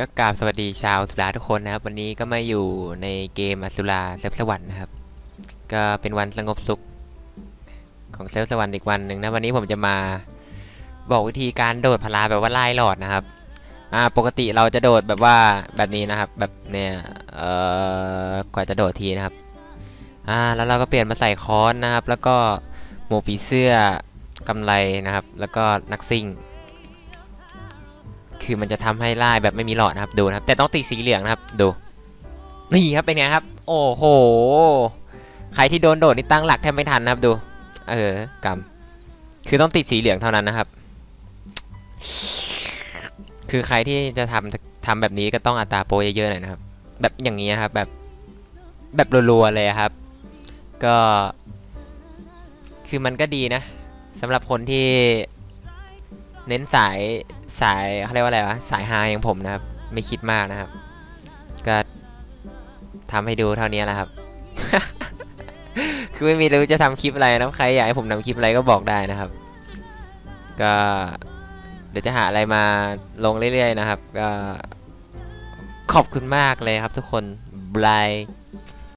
ก็กราบสวัสดีชาวสุราทุกคนนะครับ วันนี้ก็มาอยู่ในเกมอสุราเซฟสวรรค์นะครับ ก็เป็นวันสงบสุขของเซฟสวรรค์อีกวันหนึ่งนะวันนี้ผมจะมาบอกวิธีการโดดพลาแบบว่าไล่หลอดนะครับอ่าปกติเราจะโดดแบบว่าแบบนี้นะครับ แบบเนี่ยเอ่อกว่าจะโดดทีนะครับอ่าแล้วเราก็เปลี่ยนมาใส่ค้อนนะครับ แล้วก็หมวกผีเสื้อกำไรนะครับ แล้วก็นักซิ่ง คือมันจะทำให้ไล่แบบไม่มีหลอดนะครับดูนะครับ แต่ต้องติดสีเหลืองนะครับดูนี่ครับเป็นไงครับ โอ้โหใครที่โดนโดดนี่ตั้งหลักแทบไม่ทันนะครับดู เออกำคือต้องติดสีเหลืองเท่านั้นนะครับ คือใครที่จะทำทำแบบนี้ก็ต้องอัตราโปรเยอะๆหน่อยนะครับ แบบอย่างนี้ครับ แบบแบบรัวๆเลยครับ ก็ คือมันก็ดีนะสำหรับคนที่ เน้นสายสายเขาเรียกว่าอะไรวะสายฮาอย่างผมนะครับ ไม่คิดมากนะครับ ก็ทำให้ดูเท่านี้แหละครับ คือไม่มีรู้จะทำคลิปอะไรนะใครอยากให้ผมทำคลิปอะไรก็บอกได้นะครับ ก็เดี๋ยวจะหาอะไรมาลงเรื่อยๆนะครับ ก็ขอบคุณมากเลยครับทุกคนบาย